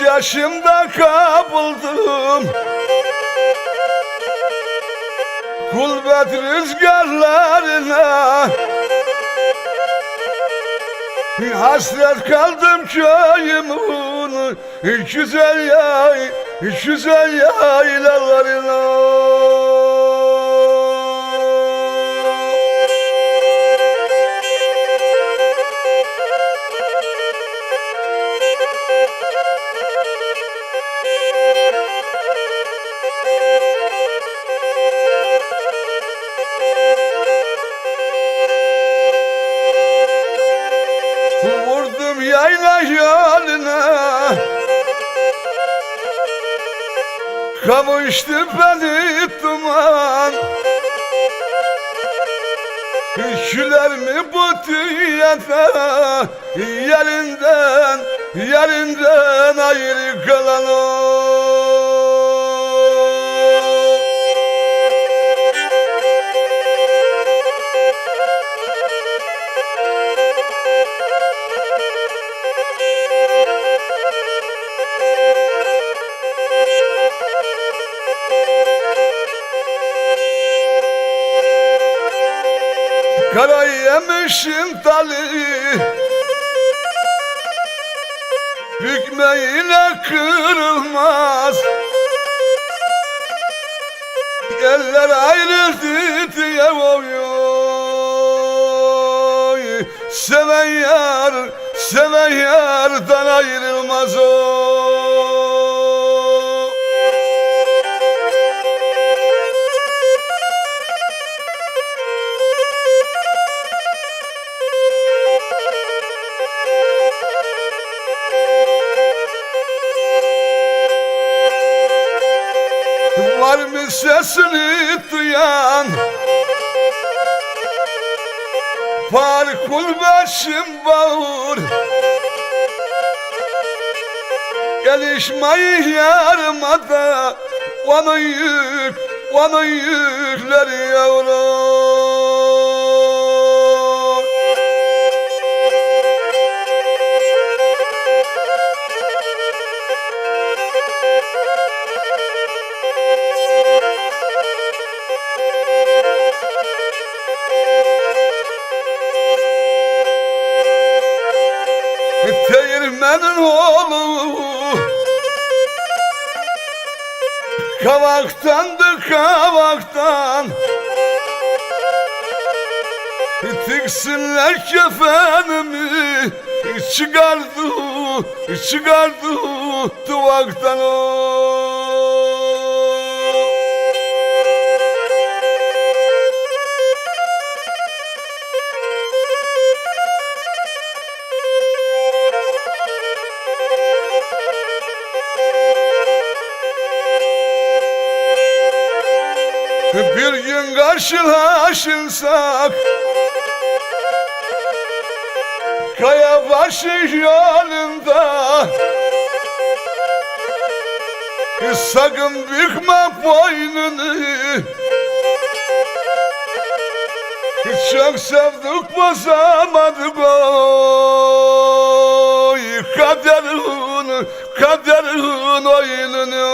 yaşımda kapıldım. Gurbet rüzgarlarına. Hasret kaldım köyümün Güzel yay, güzel yaylalarına Yayla yoluna Kavuştu beni duman. Küler mi bu dünyada? Yerinden, yerinden ayrı kalan Kara yemişim dalı Bükmeyle kırılmaz. Eller ayrıldı seven yardan ayrılmaz o. Var mı sesini duyan Var kul başım bağır. Gelişmeyi yarıma da Onun yük, yavrum Değirmenin oğlu Kavaktandı kavaktan. Tiksinler kefenimi. Çıkardı, çıkardı duvaktan o Bir gün karşılaşırsak Kaya başı yolunda Sakın bükme boynunu. Çok sevdik bozamadık oy Kaderin, kaderin oyununu